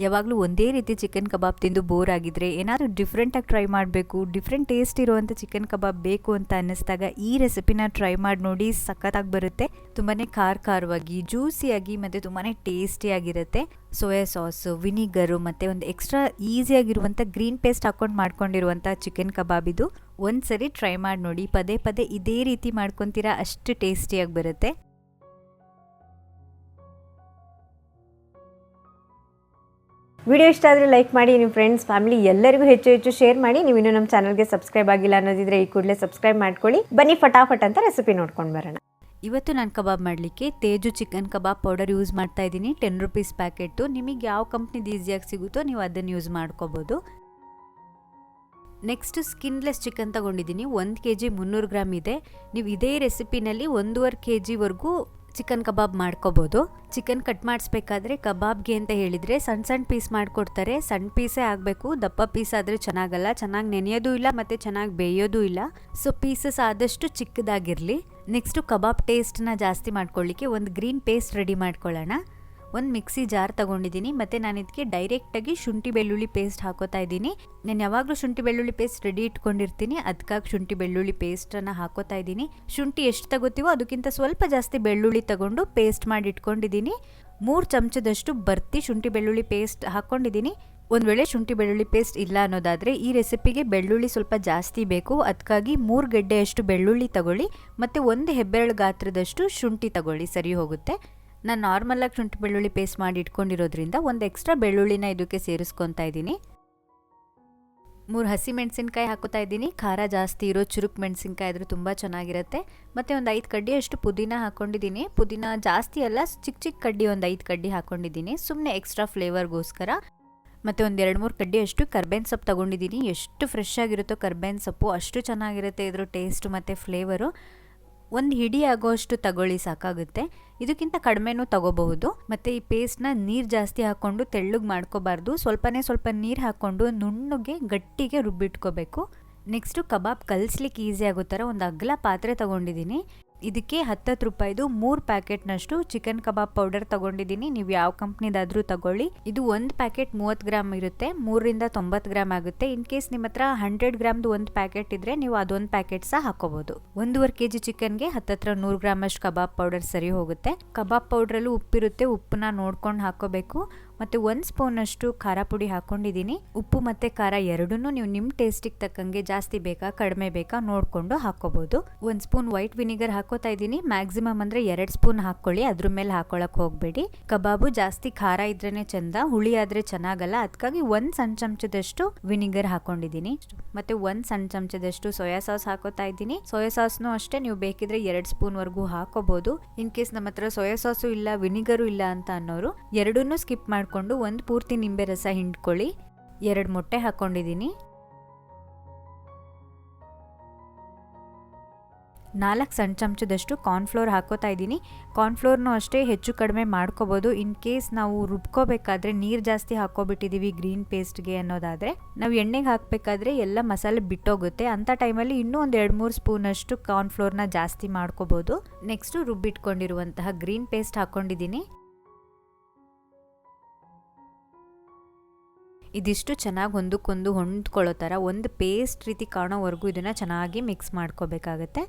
ಯಾವಾಗಲೂ ಒಂದೇ ರೀತಿ ಚಿಕನ್ ಕಬಾಬ್ ತಿಂದು ಬೋರ್ ಆಗಿದ್ರೆ ಏನಾದರೂ ಡಿಫ್ರೆಂಟಾಗಿ ಟ್ರೈ ಮಾಡಬೇಕು ಡಿಫ್ರೆಂಟ್ ಟೇಸ್ಟ್ ಇರುವಂಥ ಚಿಕನ್ ಕಬಾಬ್ ಬೇಕು ಅಂತ ಅನ್ನಿಸ್ದಾಗ ಈ ರೆಸಿಪಿನ ಟ್ರೈ ಮಾಡಿ ನೋಡಿ ಸಖತ್ತಾಗಿ ಬರುತ್ತೆ. ತುಂಬಾ ಖಾರ ಖಾರವಾಗಿ ಜ್ಯೂಸಿಯಾಗಿ ಮತ್ತು ತುಂಬಾ ಟೇಸ್ಟಿಯಾಗಿರುತ್ತೆ ಸೋಯಾ ಸಾಸು ವಿನಿಗರು ಮತ್ತು ಒಂದು ಎಕ್ಸ್ಟ್ರಾ ಈಸಿಯಾಗಿರುವಂಥ ಗ್ರೀನ್ ಪೇಸ್ಟ್ ಹಾಕ್ಕೊಂಡು ಮಾಡ್ಕೊಂಡಿರುವಂಥ ಚಿಕನ್ ಕಬಾಬ್ ಇದು. ಒಂದು ಸರಿ ಟ್ರೈ ಮಾಡಿ ನೋಡಿ, ಪದೇ ಪದೇ ಇದೇ ರೀತಿ ಮಾಡ್ಕೊತೀರಾ ಅಷ್ಟು ಟೇಸ್ಟಿಯಾಗಿ ಬರುತ್ತೆ. ವಿಡಿಯೋ ಇಷ್ಟ ಆದರೆ ಲೈಕ್ ಮಾಡಿ ನಿಮ್ಮ ಫ್ರೆಂಡ್ಸ್ ಫ್ಯಾಮಿಲಿ ಎಲ್ಲರಿಗೂ ಹೆಚ್ಚು ಹೆಚ್ಚು ಶೇರ್ ಮಾಡಿ. ನೀವು ಇನ್ನೂ ನಮ್ಮ ಚಾನಲ್ಗೆ ಸಬ್ಸ್ಕ್ರೈಬ್ ಆಗಿಲ್ಲ ಅನ್ನೋದಿದ್ರೆ ಈ ಕೂಡಲೇ ಸಬ್ಸ್ಕ್ರೈಬ್ ಮಾಡ್ಕೊಳ್ಳಿ. ಬನ್ನಿ ಫಟಾಫಟ್ ಅಂತ ರೆಸಿಪಿ ನೋಡ್ಕೊಂಡು ಬರೋಣ. ಇವತ್ತು ನಾನು ಕಬಾಬ್ ಮಾಡಲಿಕ್ಕೆ ತೇಜು ಚಿಕನ್ ಕಬಾಬ್ ಪೌಡರ್ ಯೂಸ್ ಮಾಡ್ತಾ ಇದ್ದೀನಿ. ಟೆನ್ ರುಪೀಸ್ ಪ್ಯಾಕೆಟು ನಿಮಗೆ ಯಾವ ಕಂಪ್ನಿದು ಈಸಿಯಾಗಿ ಸಿಗುತ್ತೋ ನೀವು ಅದನ್ನು ಯೂಸ್ ಮಾಡ್ಕೋಬೋದು. ನೆಕ್ಸ್ಟ್ ಸ್ಕಿನ್ಲೆಸ್ ಚಿಕನ್ ತಗೊಂಡಿದ್ದೀನಿ. ಒಂದು ಕೆ ಜಿ ಮುನ್ನೂರು ಗ್ರಾಮ್ ಇದೆ. ನೀವು ಇದೇ ರೆಸಿಪಿನಲ್ಲಿ ಒಂದೂವರೆ ಕೆ ಜಿವರೆಗೂ ಚಿಕನ್ ಕಬಾಬ್ ಮಾಡ್ಕೋಬೋದು. ಚಿಕನ್ ಕಟ್ ಮಾಡಿಸ್ಬೇಕಾದ್ರೆ ಕಬಾಬ್ಗೆ ಅಂತ ಹೇಳಿದರೆ ಸಣ್ಣ ಸಣ್ಣ ಪೀಸ್ ಮಾಡಿಕೊಡ್ತಾರೆ. ಸಣ್ಣ ಪೀಸೇ ಆಗಬೇಕು. ದಪ್ಪ ಪೀಸ್ ಆದರೆ ಚೆನ್ನಾಗಲ್ಲ. ಚೆನ್ನಾಗಿ ನೆನೆಯೋದು ಇಲ್ಲ ಮತ್ತು ಚೆನ್ನಾಗಿ ಬೇಯೋದು ಇಲ್ಲ. ಸೊ ಪೀಸಸ್ ಆದಷ್ಟು ಚಿಕ್ಕದಾಗಿರಲಿ. ನೆಕ್ಸ್ಟು ಕಬಾಬ್ ಟೇಸ್ಟ್ನ ಜಾಸ್ತಿ ಮಾಡ್ಕೊಳ್ಳಿಕ್ಕೆ ಒಂದು ಗ್ರೀನ್ ಪೇಸ್ಟ್ ರೆಡಿ ಮಾಡ್ಕೊಳ್ಳೋಣ. ಒಂದು ಮಿಕ್ಸಿ ಜಾರ್ ತಗೊಂಡಿದ್ದೀನಿ, ಮತ್ತು ನಾನು ಇದಕ್ಕೆ ಡೈರೆಕ್ಟಾಗಿ ಶುಂಠಿ ಬೆಳ್ಳುಳ್ಳಿ ಪೇಸ್ಟ್ ಹಾಕೋತಾ ಇದ್ದೀನಿ. ನಾನು ಯಾವಾಗಲೂ ಶುಂಠಿ ಬೆಳ್ಳುಳ್ಳಿ ಪೇಸ್ಟ್ ರೆಡಿ ಇಟ್ಕೊಂಡಿರ್ತೀನಿ ಅದಕ್ಕಾಗಿ ಶುಂಠಿ ಬೆಳ್ಳುಳ್ಳಿ ಪೇಸ್ಟನ್ನು ಹಾಕೋತಾ ಇದ್ದೀನಿ. ಶುಂಠಿ ಎಷ್ಟು ತಗೋತೀವೋ ಅದಕ್ಕಿಂತ ಸ್ವಲ್ಪ ಜಾಸ್ತಿ ಬೆಳ್ಳುಳ್ಳಿ ತಗೊಂಡು ಪೇಸ್ಟ್ ಮಾಡಿ ಇಟ್ಕೊಂಡಿದ್ದೀನಿ. ಮೂರು ಚಮಚದಷ್ಟು ಬರ್ತಿ ಶುಂಠಿ ಬೆಳ್ಳುಳ್ಳಿ ಪೇಸ್ಟ್ ಹಾಕ್ಕೊಂಡಿದ್ದೀನಿ ಒಂದು ವೇಳೆ ಶುಂಠಿ ಬೆಳ್ಳುಳ್ಳಿ ಪೇಸ್ಟ್ ಇಲ್ಲ ಅನ್ನೋದಾದರೆ ಈ ರೆಸಿಪಿಗೆ ಬೆಳ್ಳುಳ್ಳಿ ಸ್ವಲ್ಪ ಜಾಸ್ತಿ ಬೇಕು. ಅದಕ್ಕಾಗಿ ಮೂರು ಗೆಡ್ಡೆಯಷ್ಟು ಬೆಳ್ಳುಳ್ಳಿ ತಗೊಳ್ಳಿ, ಮತ್ತು ಒಂದು ಹೆಬ್ಬೆರಳು ಗಾತ್ರದಷ್ಟು ಶುಂಠಿ ತಗೊಳ್ಳಿ. ಸರಿ ಹೋಗುತ್ತೆ? ನಾನು ನಾರ್ಮಲಾಗಿ ಶುಂಠಿ ಬೆಳ್ಳುಳ್ಳಿ ಪೇಸ್ಟ್ ಮಾಡಿ ಇಟ್ಕೊಂಡಿರೋದ್ರಿಂದ ಒಂದು ಎಕ್ಸ್ಟ್ರಾ ಬೆಳ್ಳುಳ್ಳಿನ ಇದಕ್ಕೆ ಸೇರಿಸ್ಕೊತಾ ಇದ್ದೀನಿ. ಮೂರು ಹಸಿ ಮೆಣಸಿನ್ಕಾಯಿ ಹಾಕೋತಾ ಇದ್ದೀನಿ. ಖಾರ ಜಾಸ್ತಿ ಇರೋ ಚುರುಕ್ ಮೆಣಸಿನ್ಕಾಯಿ ಆದರೂ ತುಂಬ ಚೆನ್ನಾಗಿರುತ್ತೆ. ಮತ್ತು ಒಂದು ಐದು ಕಡ್ಡಿಯಷ್ಟು ಪುದೀನ ಹಾಕ್ಕೊಂಡಿದ್ದೀನಿ ಪುದೀನ ಜಾಸ್ತಿ ಅಲ್ಲ ಚಿಕ್ಕ ಚಿಕ್ಕ ಕಡ್ಡಿ ಒಂದು ಐದು ಕಡ್ಡಿ ಹಾಕ್ಕೊಂಡಿದ್ದೀನಿ ಸುಮ್ಮನೆ ಎಕ್ಸ್ಟ್ರಾ ಫ್ಲೇವರ್ಗೋಸ್ಕರ ಮತ್ತು ಒಂದು ಎರಡು ಮೂರು ಕಡ್ಡಿಯಷ್ಟು ಕರ್ಬೇನ್ ಸೊಪ್ಪು ತೊಗೊಂಡಿದ್ದೀನಿ. ಎಷ್ಟು ಫ್ರೆಶ್ ಆಗಿರುತ್ತೋ ಕರ್ಬೇನ್ ಸೊಪ್ಪು ಅಷ್ಟು ಚೆನ್ನಾಗಿರುತ್ತೆ ಇದ್ರ ಟೇಸ್ಟ್ ಮತ್ತು ಫ್ಲೇವರು ಒಂದು ಹಿಡಿ ಆಗೋಷ್ಟು ತಗೊಳ್ಳಿ ಸಾಕಾಗುತ್ತೆ. ಇದಕ್ಕಿಂತ ಕಡಿಮೆನೂ ತಗೋಬಹುದು. ಮತ್ತು ಈ ಪೇಸ್ಟ್ನ ನೀರು ಜಾಸ್ತಿ ಹಾಕ್ಕೊಂಡು ತೆಳ್ಳಗೆ ಮಾಡ್ಕೋಬಾರ್ದು. ಸ್ವಲ್ಪನೇ ಸ್ವಲ್ಪ ನೀರು ಹಾಕ್ಕೊಂಡು ನುಣ್ಣಗೆ ಗಟ್ಟಿಗೆ ರುಬ್ಬಿಟ್ಕೋಬೇಕು. ನೆಕ್ಸ್ಟು ಕಬಾಬ್ ಕಲಿಸ್ಲಿಕ್ಕೆ ಈಸಿ ಆಗೋ ಥರ ಒಂದು ಅಗಲ ಪಾತ್ರೆ ತೊಗೊಂಡಿದ್ದೀನಿ ಇದಕ್ಕೆ ಹತ್ತತ್ತು ರೂಪಾಯಿದು ಮೂರು ಪ್ಯಾಕೆಟ್ನಷ್ಟು ಚಿಕನ್ ಕಬಾಬ್ ಪೌಡರ್ ತಗೊಂಡಿದ್ದೀನಿ. ನೀವು ಯಾವ ಕಂಪ್ನಿದಾದ್ರೂ ತಗೊಳ್ಳಿ. ಇದು ಒಂದು ಪ್ಯಾಕೆಟ್ ಮೂವತ್ತು ಗ್ರಾಮ್ ಇರುತ್ತೆ. ಮೂರರಿಂದ ತೊಂಬತ್ತು ಗ್ರಾಮ್ ಆಗುತ್ತೆ. ಇನ್ ಕೇಸ್ ನಿಮ್ಮ ಹತ್ರ ಹಂಡ್ರೆಡ್ ಗ್ರಾಮ್ದು ಒಂದು ಪ್ಯಾಕೆಟ್ ಇದ್ರೆ ನೀವು ಅದೊಂದು ಪ್ಯಾಕೆಟ್ ಸಹ ಹಾಕೋಬಹುದು ಒಂದೂವರೆ ಕೆ ಜಿ ಚಿಕನ್ಗೆ ಹತ್ತತ್ರ ನೂರು ಗ್ರಾಮ್ ಅಷ್ಟು ಕಬಾಬ್ ಪೌಡರ್ ಸರಿ ಹೋಗುತ್ತೆ. ಕಬಾಬ್ ಪೌಡ್ರಲ್ಲೂ ಉಪ್ಪಿರುತ್ತೆ. ಉಪ್ಪನ್ನ ನೋಡ್ಕೊಂಡು ಹಾಕೋಬೇಕು. ಮತ್ತು ಒಂದು ಸ್ಪೂನಷ್ಟು ಖಾರ ಪುಡಿ ಹಾಕ್ಕೊಂಡಿದ್ದೀನಿ ಉಪ್ಪು ಮತ್ತು ಖಾರ ಎರಡೂ ನೀವು ನಿಮ್ಮ ಟೇಸ್ಟಿಗೆ ತಕ್ಕಂಗೆ ಜಾಸ್ತಿ ಬೇಕಾ, ಕಡಿಮೆ ಬೇಕಾ ನೋಡಿಕೊಂಡು ಹಾಕ್ಕೋಬೋದು ಒಂದು ಸ್ಪೂನ್ ವೈಟ್ ವಿನಿಗರ್ ಹಾಕೋತಾ ಇದ್ದೀನಿ. ಮ್ಯಾಕ್ಸಿಮಮ್ ಅಂದರೆ ಎರಡು ಸ್ಪೂನ್ ಹಾಕ್ಕೊಳ್ಳಿ ಅದ್ರ ಮೇಲೆ ಹಾಕೊಳ್ಳೋಕೆ ಹೋಗಬೇಡಿ. ಕಬಾಬು ಜಾಸ್ತಿ ಖಾರ ಇದ್ರೇ ಚೆಂದ, ಹುಳಿ ಆದರೆ ಚೆನ್ನಾಗಲ್ಲ. ಅದಕ್ಕಾಗಿ ಒಂದು ಸಣ್ಣ ಚಮಚದಷ್ಟು ವಿನಿಗರ್ ಹಾಕೊಂಡಿದ್ದೀನಿ. ಮತ್ತು ಒಂದು ಸಣ್ಣ ಚಮಚದಷ್ಟು ಸೋಯಾ ಸಾಸ್ ಹಾಕೋತಾ ಇದ್ದೀನಿ. ಸೋಯಾ ಸಾಸ್ನು ಅಷ್ಟೇ, ನೀವು ಬೇಕಿದ್ರೆ ಎರಡು ಸ್ಪೂನ್ವರೆಗೂ ಹಾಕೋಬೋದು. ಇನ್ ಕೇಸ್ ನಮ್ಮ ಹತ್ರ ಸೋಯಾ ಸಾಸು ಇಲ್ಲ ವಿನಿಗರು ಇಲ್ಲ ಅಂತ ಅನ್ನೋರು ಎರಡನ್ನೂ ಸ್ಕಿಪ್ ಮಾಡಿಕೊಂಡು ಒಂದು ಪೂರ್ತಿ ನಿಂಬೆ ರಸ ಹಿಂಡ್ಕೊಳ್ಳಿ. ಎರಡು ಮೊಟ್ಟೆ ಹಾಕ್ಕೊಂಡಿದ್ದೀನಿ. ನಾಲ್ಕು ಸಣ್ಣ ಚಮಚದಷ್ಟು ಕಾರ್ನ್ಫ್ಲೋರ್ ಹಾಕೋತಾ ಇದ್ದೀನಿ. ಕಾರ್ನ್ಫ್ಲೋರ್ನು ಅಷ್ಟೇ ಹೆಚ್ಚು ಕಡಿಮೆ ಮಾಡ್ಕೋಬೋದು. ಇನ್ ಕೇಸ್ ನಾವು ರುಬ್ಕೋಬೇಕಾದ್ರೆ ನೀರು ಜಾಸ್ತಿ ಹಾಕೋಬಿಟ್ಟಿದ್ದೀವಿ ಗ್ರೀನ್ ಪೇಸ್ಟ್ಗೆ ಅನ್ನೋದಾದರೆ. ನಾವು ಎಣ್ಣೆಗೆ ಹಾಕಬೇಕಾದ್ರೆ ಎಲ್ಲ ಮಸಾಲೆ ಬಿಟ್ಟೋಗುತ್ತೆ. ಅಂಥ ಟೈಮಲ್ಲಿ ಇನ್ನೂ ಒಂದು ಎರಡು ಮೂರು ಸ್ಪೂನಷ್ಟು ಕಾರ್ನ್ಫ್ಲೋರ್ನ ಜಾಸ್ತಿ ಮಾಡ್ಕೋಬೋದು. ನೆಕ್ಸ್ಟು ರುಬ್ಬಿಟ್ಕೊಂಡಿರುವಂತಹ ಗ್ರೀನ್ ಪೇಸ್ಟ್ ಹಾಕ್ಕೊಂಡಿದ್ದೀನಿ. ಇದಿಷ್ಟು ಚೆನ್ನಾಗಿ ಹೊಂದಕ್ಕೊಂದು ಹೊಂದ್ಕೊಳ್ಳೋ ಥರ ಒಂದು ಪೇಸ್ಟ್ ರೀತಿ ಕಾಣೋವರೆಗೂ ಇದನ್ನು ಚೆನ್ನಾಗಿ ಮಿಕ್ಸ್ ಮಾಡ್ಕೋಬೇಕಾಗತ್ತೆ.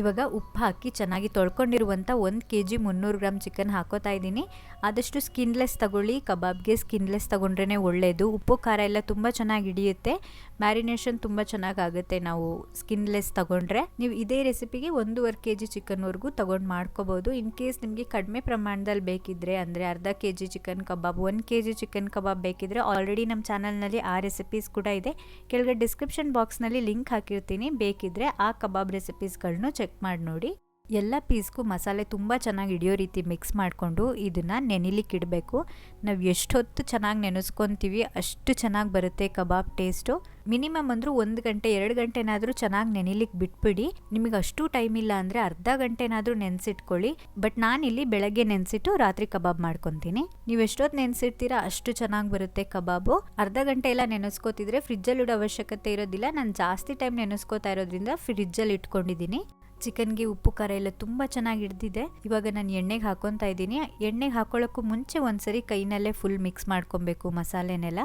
ಇವಾಗ ಉಪ್ಪು ಹಾಕಿ ಚೆನ್ನಾಗಿ ತೊಳ್ಕೊಂಡಿರುವಂಥ ಒಂದು ಕೆ ಜಿ ಮುನ್ನೂರು ಗ್ರಾಮ್ ಚಿಕನ್ ಹಾಕೋತಾ ಇದ್ದೀನಿ. ಆದಷ್ಟು ಸ್ಕಿನ್ಲೆಸ್ ತಗೊಳ್ಳಿ, ಕಬಾಬ್ಗೆ ಸ್ಕಿನ್ಲೆಸ್ ತೊಗೊಂಡ್ರೇ ಒಳ್ಳೆಯದು ಉಪ್ಪು, ಖಾರ ಎಲ್ಲ ತುಂಬ ಚೆನ್ನಾಗಿ ಹಿಡಿಯುತ್ತೆ. ಮ್ಯಾರಿನೇಷನ್ ತುಂಬ ಚೆನ್ನಾಗಿ ಆಗುತ್ತೆ ನಾವು ಸ್ಕಿನ್ಲೆಸ್ ತಗೊಂಡ್ರೆ. ನೀವು ಇದೇ ರೆಸಿಪಿಗೆ ಒಂದೂವರೆ ಕೆ ಜಿ ಚಿಕನ್ವರೆಗೂ ತೊಗೊಂಡು ಮಾಡ್ಕೋಬೋದು. ಇನ್ ಕೇಸ್ ನಿಮಗೆ ಕಡಿಮೆ ಪ್ರಮಾಣದಲ್ಲಿ ಬೇಕಿದ್ರೆ, ಅಂದರೆ ಅರ್ಧ ಕೆ ಜಿ ಚಿಕನ್ ಕಬಾಬ್, ಒಂದು ಕೆ ಜಿ ಚಿಕನ್ ಕಬಾಬ್ ಬೇಕಿದ್ರೆ ಆಲ್ರೆಡಿ ನಮ್ಮ ಚಾನಲ್ನಲ್ಲಿ ಆ ರೆಸಿಪೀಸ್ ಕೂಡ ಇದೆ. ಕೆಳಗಡೆ ಡಿಸ್ಕ್ರಿಪ್ಷನ್ ಬಾಕ್ಸ್ನಲ್ಲಿ ಲಿಂಕ್ ಹಾಕಿರ್ತೀನಿ. ಬೇಕಿದ್ರೆ ಆ ಕಬಾಬ್ ರೆಸಿಪೀಸ್ಗಳನ್ನೂ ಚೆಕ್ ಮಾಡಿ ನೋಡಿ. ಎಲ್ಲ ಪೀಸ್ಗೂ ಮಸಾಲೆ ತುಂಬ ಚೆನ್ನಾಗಿ ಹಿಡಿಯೋ ರೀತಿ ಮಿಕ್ಸ್ ಮಾಡಿಕೊಂಡು ಇದನ್ನು ನೆನಿಲಿಕ್ಕೆ ಇಡಬೇಕು. ನಾವು ಎಷ್ಟೊತ್ತು ಚೆನ್ನಾಗಿ ನೆನೆಸ್ಕೊತೀವಿ, ಅಷ್ಟು ಚೆನ್ನಾಗಿ ಬರುತ್ತೆ ಕಬಾಬ್ ಟೇಸ್ಟು ಮಿನಿಮಮ್ ಅಂದರೂ ಒಂದು ಗಂಟೆ, ಎರಡು ಗಂಟೆನಾದರೂ ಚೆನ್ನಾಗಿ ನೆನಿಲಿಕ್ಕೆ ಬಿಟ್ಬಿಡಿ. ನಿಮಗೆ ಅಷ್ಟು ಟೈಮ್ ಇಲ್ಲ ಅಂದರೆ ಅರ್ಧ ಗಂಟೆನಾದರೂ ನೆನೆಸಿಟ್ಕೊಳ್ಳಿ. ಬಟ್ ನಾನಿಲ್ಲಿ ಬೆಳಗ್ಗೆ ನೆನೆಸಿಟ್ಟು ರಾತ್ರಿ ಕಬಾಬ್ ಮಾಡ್ಕೊತೀನಿ. ನೀವು ಎಷ್ಟೊತ್ತು ನೆನೆಸಿರ್ತೀರಾ ಅಷ್ಟು ಚೆನ್ನಾಗಿ ಬರುತ್ತೆ ಕಬಾಬು. ಅರ್ಧ ಗಂಟೆ ಎಲ್ಲ ನೆನೆಸ್ಕೋತಿದ್ರೆ ಫ್ರಿಜ್ಜಲ್ಲಿ ಇಡೋ ಅವಶ್ಯಕತೆ ಇರೋದಿಲ್ಲ. ನಾನು ಜಾಸ್ತಿ ಟೈಮ್ ನೆನೆಸ್ಕೋತಾ ಇರೋದ್ರಿಂದ ಫ್ರಿಜ್ಜಲ್ಲಿ ಇಟ್ಕೊಂಡಿದ್ದೀನಿ ಚಿಕನ್ಗೆ ಉಪ್ಪು, ಖಾರ ಎಲ್ಲ ತುಂಬ ಚೆನ್ನಾಗಿ ಹಿಡ್ದಿದೆ. ಇವಾಗ ನಾನು ಎಣ್ಣೆಗೆ ಹಾಕೊತಾ ಇದ್ದೀನಿ. ಎಣ್ಣೆಗೆ ಹಾಕೊಳ್ಳೋಕ್ಕೂ ಮುಂಚೆ ಒಂದ್ಸರಿ ಕೈನಲ್ಲೇ ಫುಲ್ ಮಿಕ್ಸ್ ಮಾಡ್ಕೊಬೇಕು ಮಸಾಲೆನೆಲ್ಲ.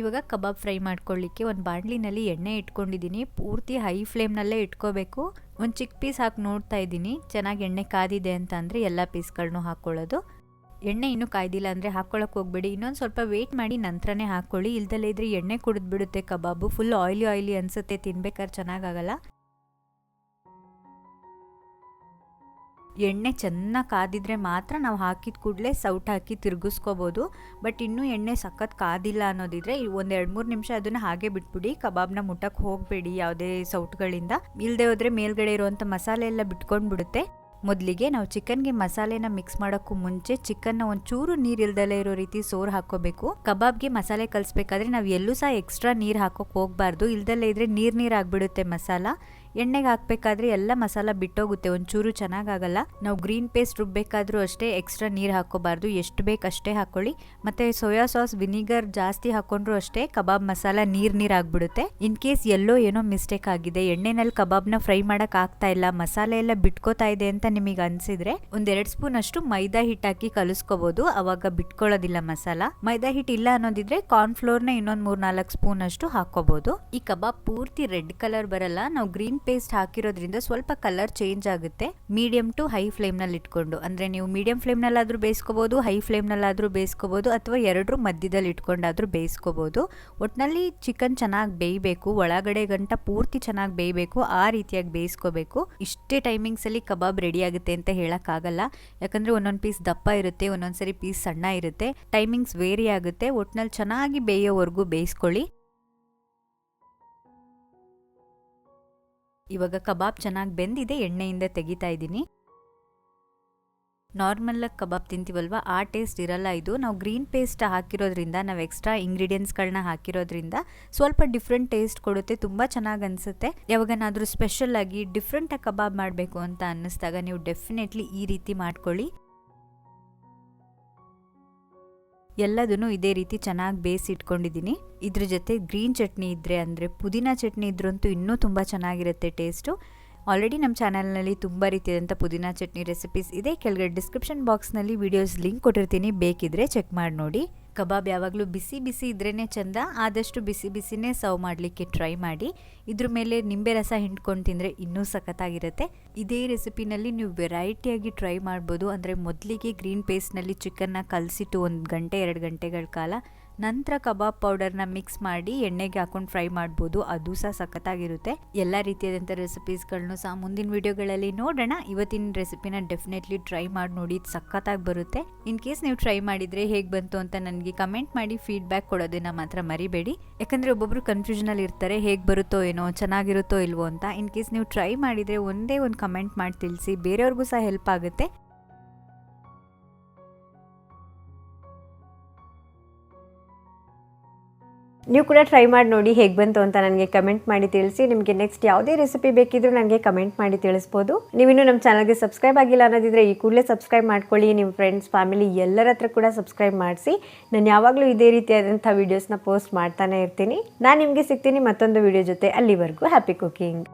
ಇವಾಗ ಕಬಾಬ್ ಫ್ರೈ ಮಾಡ್ಕೊಳ್ಳಿಕ್ಕೆ ಒಂದು ಬಾಣಲಿನಲ್ಲಿ ಎಣ್ಣೆ ಇಟ್ಕೊಂಡಿದ್ದೀನಿ. ಪೂರ್ತಿ ಹೈ ಫ್ಲೇಮ್ನಲ್ಲೇ ಇಟ್ಕೋಬೇಕು. ಒಂದು ಚಿಕ್ಕ ಪೀಸ್ ಹಾಕಿ ನೋಡ್ತಾ ಇದ್ದೀನಿ. ಚೆನ್ನಾಗಿ ಎಣ್ಣೆ ಕಾದಿದೆ ಅಂತ ಅಂದರೆ ಎಲ್ಲ ಪೀಸ್ಗಳನ್ನೂ ಹಾಕ್ಕೊಳ್ಳೋದು ಎಣ್ಣೆ ಇನ್ನೂ ಕಾಯ್ದಿಲ್ಲ ಅಂದರೆ ಹಾಕ್ಕೊಳಕ್ಕೆ ಹೋಗ್ಬೇಡಿ. ಇನ್ನೊಂದು ಸ್ವಲ್ಪ ವೆಯ್ಟ್ ಮಾಡಿ ನಂತರನೇ ಹಾಕ್ಕೊಳ್ಳಿ. ಇಲ್ದಲ್ಲೇ ಇದ್ರೆ ಎಣ್ಣೆ ಕುಡಿದ್ಬಿಡುತ್ತೆ ಕಬಾಬು. ಫುಲ್ ಆಯ್ಲಿ ಆಯ್ಲಿ ಅನಿಸುತ್ತೆ. ತಿನ್ಬೇಕಾದ್ರೆ ಚೆನ್ನಾಗಾಗಲ್ಲ. ಎಣ್ಣೆ ಚೆನ್ನಾಗಿ ಕಾದಿದ್ರೆ ಮಾತ್ರ ನಾವು ಹಾಕಿದ ಕೂಡಲೇ ಸೌಟ್ ಹಾಕಿ ತಿರುಗಿಸ್ಕೋಬೋದು. ಬಟ್ ಇನ್ನೂ ಎಣ್ಣೆ ಸಖತ್ ಕಾದಿಲ್ಲ ಅನ್ನೋದಿದ್ರೆ ಒಂದು ಎರಡು ಮೂರು ನಿಮಿಷ ಅದನ್ನು ಹಾಗೆ ಬಿಟ್ಬಿಡಿ. ಕಬಾಬ್ನ ಮುಟ್ಟಕ್ಕೆ ಹೋಗಬೇಡಿ ಯಾವುದೇ ಸೌಟ್ಗಳಿಂದ. ಇಲ್ಲದೆ ಹೋದರೆ ಮೇಲ್ಗಡೆ ಇರುವಂಥ ಮಸಾಲೆ ಎಲ್ಲ ಬಿಟ್ಕೊಂಡು ಬಿಡುತ್ತೆ ಮೊದಲಿಗೆ ನಾವು ಚಿಕನ್ಗೆ ಮಸಾಲೆನ ಮಿಕ್ಸ್ ಮಾಡೋಕ್ಕೂ ಮುಂಚೆ ಚಿಕನ್ನ ಒಂಚೂರು ನೀರು ಇಲ್ದಲೇ ಇರೋ ರೀತಿ ಸೋರ್ ಹಾಕೋಬೇಕು ಕಬಾಬ್ಗೆ ಮಸಾಲೆ ಕಲಿಸ್ಬೇಕಾದ್ರೆ ನಾವು ಎಲ್ಲೂ ಸಹ ಎಕ್ಸ್ಟ್ರಾ ನೀರು ಹಾಕೋಕೆ ಹೋಗಬಾರ್ದು. ಇಲ್ದಲ್ಲೇ ಇದ್ರೆ ನೀರು ನೀರು ಆಗಿಬಿಡುತ್ತೆ ಮಸಾಲ. ಎಣ್ಣೆಗೆ ಹಾಕಬೇಕಾದ್ರೆ ಎಲ್ಲ ಮಸಾಲ ಬಿಟ್ಟೋಗುತ್ತೆ, ಒಂಚೂರು ಚೆನ್ನಾಗಾಗಲ್ಲ. ನಾವು ಗ್ರೀನ್ ಪೇಸ್ಟ್ ರುಬ್ಬೇಕಾದ್ರೂ ಅಷ್ಟೇ ಎಕ್ಸ್ಟ್ರಾ ನೀರು ಹಾಕೋಬಾರ್ದು ಎಷ್ಟು ಬೇಕು ಅಷ್ಟೇ ಹಾಕೊಳ್ಳಿ. ಮತ್ತೆ ಸೋಯಾ ಸಾಸ್, ವಿನಿಗರ್ ಜಾಸ್ತಿ ಹಾಕೊಂಡ್ರು ಅಷ್ಟೇ ಕಬಾಬ್ ಮಸಾಲ ನೀರ್ ನೀರ್ ಆಗಿಬಿಡುತ್ತೆ. ಇನ್ ಕೇಸ್ ಎಲ್ಲೋ ಏನೋ ಮಿಸ್ಟೇಕ್ ಆಗಿದೆ, ಎಣ್ಣೆನಲ್ಲಿ ಕಬಾಬ್ನ ಫ್ರೈ ಮಾಡೋಕೆ ಆಗ್ತಾ ಇಲ್ಲ, ಮಸಾಲೆ ಎಲ್ಲ ಬಿಟ್ಕೋತಾ ಇದೆ ಅಂತ ನಿಮಗೆ ಅನ್ಸಿದ್ರೆ ಒಂದೆರಡು ಸ್ಪೂನ್ ಅಷ್ಟು ಮೈದಾ ಹಿಟ್ಟು ಹಾಕಿ ಕಲಿಸ್ಕೋಬಹುದು ಅವಾಗ ಬಿಟ್ಕೊಳ್ಳೋದಿಲ್ಲ ಮಸಾಲ. ಮೈದಾ ಹಿಟ್ಟು ಇಲ್ಲ ಅನ್ನೋದಿದ್ರೆ ಕಾರ್ನ್ ಫ್ಲೋರ್ನ ಇನ್ನೊಂದ್ ಮೂರ್ ನಾಲ್ಕು ಸ್ಪೂನ್ ಅಷ್ಟು ಹಾಕೋಬಹುದು ಈ ಕಬಾಬ್ ಪೂರ್ತಿ ರೆಡ್ ಕಲರ್ ಬರಲ್ಲ, ನಾವು ಗ್ರೀನ್ ಪೇಸ್ಟ್ ಹಾಕಿರೋದ್ರಿಂದ ಸ್ವಲ್ಪ ಕಲರ್ ಚೇಂಜ್ ಆಗುತ್ತೆ. ಮೀಡಿಯಂ ಟು ಹೈ ಫ್ಲೇಮ್ನಲ್ಲಿ ಇಟ್ಕೊಂಡು, ಅಂದ್ರೆ ನೀವು ಮೀಡಿಯಂ ಫ್ಲೇಮ್ ನಲ್ಲಾದ್ರೂ ಬೇಯಿಸ್ಕೋಬಹುದು ಹೈ ಫ್ಲೇಮ್ ನಲ್ಲಾದ್ರೂ ಬೇಯಿಸ್ಕೋಬಹುದು ಅಥವಾ ಎರಡರ ಮಧ್ಯದಲ್ಲಿ ಇಟ್ಕೊಂಡಾದ್ರೂ ಬೇಯಿಸ್ಕೋಬಹುದು ಒಟ್ನಲ್ಲಿ ಚಿಕನ್ ಚೆನ್ನಾಗಿ ಬೇಯಬೇಕು, ಒಳಗಡೆ ಗಂಟ ಪೂರ್ತಿ ಚೆನ್ನಾಗಿ ಬೇಯಬೇಕು, ಆ ರೀತಿಯಾಗಿ ಬೇಯಿಸ್ಕೋಬೇಕು. ಇಷ್ಟೇ ಟೈಮಿಂಗ್ಸ್ ಅಲ್ಲಿ ಕಬಾಬ್ ರೆಡಿ ಆಗುತ್ತೆ ಅಂತ ಹೇಳಕ್ ಆಗಲ್ಲ ಯಾಕಂದ್ರೆ ಒಂದೊಂದು ಪೀಸ್ ದಪ್ಪ ಇರುತ್ತೆ, ಒಂದೊಂದ್ಸರಿ ಪೀಸ್ ಸಣ್ಣ ಇರುತ್ತೆ. ಟೈಮಿಂಗ್ಸ್ ವೇರಿ ಆಗುತ್ತೆ. ಒಟ್ನಲ್ಲಿ ಚೆನ್ನಾಗಿ ಬೇಯೋವರೆಗೂ ಬೇಯಿಸ್ಕೊಳ್ಳಿ. ಇವಾಗ ಕಬಾಬ್ ಚೆನ್ನಾಗಿ ಬೆಂದಿದೆ, ಎಣ್ಣೆಯಿಂದ ತೆಗಿತಾ ಇದ್ದೀನಿ. ನಾರ್ಮಲಾಗಿ ಕಬಾಬ್ ತಿಂತೀವಲ್ವ? ಆ ಟೇಸ್ಟ್ ಇರಲ್ಲ ಇದು. ನಾವು ಗ್ರೀನ್ ಪೇಸ್ಟ್ ಹಾಕಿರೋದ್ರಿಂದ, ನಾವು ಎಕ್ಸ್ಟ್ರಾ ಇಂಗ್ರೀಡಿಯೆಂಟ್ಸ್ಗಳನ್ನ ಹಾಕಿರೋದ್ರಿಂದ ಸ್ವಲ್ಪ ಡಿಫ್ರೆಂಟ್ ಟೇಸ್ಟ್ ಕೊಡುತ್ತೆ, ತುಂಬ ಚೆನ್ನಾಗಿ ಅನಿಸುತ್ತೆ. ಯಾವಾಗನಾದರೂ ಸ್ಪೆಷಲ್ ಆಗಿ ಡಿಫ್ರೆಂಟಾಗಿ ಕಬಾಬ್ ಮಾಡಬೇಕು ಅಂತ ಅನ್ನಿಸ್ದಾಗ ನೀವು ಡೆಫಿನೆಟ್ಲಿ ಈ ರೀತಿ ಮಾಡ್ಕೊಳ್ಳಿ. ಎಲ್ಲದನ್ನು ಇದೇ ರೀತಿ ಚೆನ್ನಾಗಿ ಬೇಯಿಸಿ ಇಟ್ಕೊಂಡಿದ್ದೀನಿ ಇದ್ರ ಜೊತೆ ಗ್ರೀನ್ ಚಟ್ನಿ ಇದ್ದರೆ ಅಂದರೆ ಪುದೀನ ಚಟ್ನಿ ಇದ್ರಂತೂ ಇನ್ನೂ ತುಂಬ ಚೆನ್ನಾಗಿರುತ್ತೆ ಟೇಸ್ಟು. ಆಲ್ರೆಡಿ ನಮ್ಮ ಚಾನಲ್ನಲ್ಲಿ ತುಂಬ ರೀತಿಯಾದಂಥ ಪುದೀನ ಚಟ್ನಿ ರೆಸಿಪೀಸ್ ಇದೆ. ಕೆಳಗಡೆ ಡಿಸ್ಕ್ರಿಪ್ಷನ್ ಬಾಕ್ಸ್ನಲ್ಲಿ ವೀಡಿಯೋಸ್ ಲಿಂಕ್ ಕೊಟ್ಟಿರ್ತೀನಿ. ಬೇಕಿದ್ರೆ ಚೆಕ್ ಮಾಡಿ ನೋಡಿ. ಕಬಾಬ್ ಯಾವಾಗಲೂ ಬಿಸಿ ಬಿಸಿ ಇದ್ರೇ ಚೆಂದ, ಆದಷ್ಟು ಬಿಸಿ ಬಿಸಿನೇ ಸರ್ವ್ ಮಾಡಲಿಕ್ಕೆ ಟ್ರೈ ಮಾಡಿ. ಇದ್ರ ಮೇಲೆ ನಿಂಬೆ ರಸ ಹಿಂಡ್ಕೊಂಡು ತಿಂದರೆ ಇನ್ನೂ ಸಖತ್ತಾಗಿರುತ್ತೆ. ಇದೇ ರೆಸಿಪಿನಲ್ಲಿ ನೀವು ವೆರೈಟಿಯಾಗಿ ಟ್ರೈ ಮಾಡ್ಬೋದು. ಅಂದರೆ ಮೊದಲಿಗೆ ಗ್ರೀನ್ ಪೇಸ್ಟ್ನಲ್ಲಿ ಚಿಕನ್ನ ಕಲಸಿಟ್ಟು ಒಂದು ಗಂಟೆ, ಎರಡು ಗಂಟೆಗಳ ಕಾಲ ನಂತರ ಕಬಾಬ್ ಪೌಡರ್ನ ಮಿಕ್ಸ್ ಮಾಡಿ ಎಣ್ಣೆಗೆ ಹಾಕೊಂಡು ಫ್ರೈ ಮಾಡ್ಬೋದು. ಅದು ಸಹ ಸಖತ್ತಾಗಿರುತ್ತೆ. ಎಲ್ಲ ರೀತಿಯಾದಂಥ ರೆಸಿಪೀಸ್ಗಳನ್ನು ಸಹ ಮುಂದಿನ ವಿಡಿಯೋಗಳಲ್ಲಿ ನೋಡೋಣ. ಇವತ್ತಿನ ರೆಸಿಪಿನ ಡೆಫಿನೆಟ್ಲಿ ಟ್ರೈ ಮಾಡಿ ನೋಡಿ. ಸಖತ್ತಾಗಿ ಬರುತ್ತೆ. ಇನ್ ಕೇಸ್ ನೀವು ಟ್ರೈ ಮಾಡಿದರೆ ಹೇಗೆ ಬಂತು ಅಂತ ನನಗೆ ಕಮೆಂಟ್ ಮಾಡಿ ಫೀಡ್ಬ್ಯಾಕ್ ಕೊಡೋದನ್ನು ಮಾತ್ರ ಮರಿಬೇಡಿ. ಯಾಕಂದರೆ ಒಬ್ಬೊಬ್ರು ಕನ್ಫ್ಯೂಷನಲ್ಲಿ ಇರ್ತಾರೆ. ಹೇಗೆ ಬರುತ್ತೋ ಏನೋ, ಚೆನ್ನಾಗಿರುತ್ತೋ ಇಲ್ವೋ ಅಂತ. ಇನ್ ಕೇಸ್ ನೀವು ಟ್ರೈ ಮಾಡಿದರೆ ಒಂದೇ ಒಂದು ಕಮೆಂಟ್ ಮಾಡಿ ತಿಳಿಸಿ. ಬೇರೆಯವ್ರಿಗೂ ಸಹ ಹೆಲ್ಪ್ ಆಗುತ್ತೆ. ನೀವು ಕೂಡ ಟ್ರೈ ಮಾಡಿ ನೋಡಿ ಹೇಗೆ ಬಂತು ಅಂತ ನನಗೆ ಕಮೆಂಟ್ ಮಾಡಿ ತಿಳಿಸಿ. ನಿಮಗೆ ನೆಕ್ಸ್ಟ್ ಯಾವುದೇ ರೆಸಿಪಿ ಬೇಕಿದ್ರೂ ನನಗೆ ಕಮೆಂಟ್ ಮಾಡಿ ತಿಳಿಸ್ಬೋದು. ನೀವಿನ್ನೂ ನಮ್ಮ ಚಾನಲ್ಗೆ ಸಬ್ಸ್ಕ್ರೈಬ್ ಆಗಿಲ್ಲ ಅನ್ನೋದಿದ್ರೆ ಈ ಕೂಡಲೇ ಸಬ್ಸ್ಕ್ರೈಬ್ ಮಾಡ್ಕೊಳ್ಳಿ. ನಿಮ್ಮ ಫ್ರೆಂಡ್ಸ್ ಫ್ಯಾಮಿಲಿ ಎಲ್ಲರ ಹತ್ರ ಕೂಡ ಸಬ್ಸ್ಕ್ರೈಬ್ ಮಾಡಿಸಿ. ನಾನು ಯಾವಾಗಲೂ ಇದೇ ರೀತಿಯಾದಂಥ ವೀಡಿಯೋಸ್ನ ಪೋಸ್ಟ್ ಮಾಡ್ತಾನೆ ಇರ್ತೀನಿ. ನಾನು ನಿಮಗೆ ಸಿಗ್ತೀನಿ ಮತ್ತೊಂದು ವೀಡಿಯೋ ಜೊತೆ. ಅಲ್ಲಿವರೆಗೂ ಹ್ಯಾಪಿ ಕುಕಿಂಗ್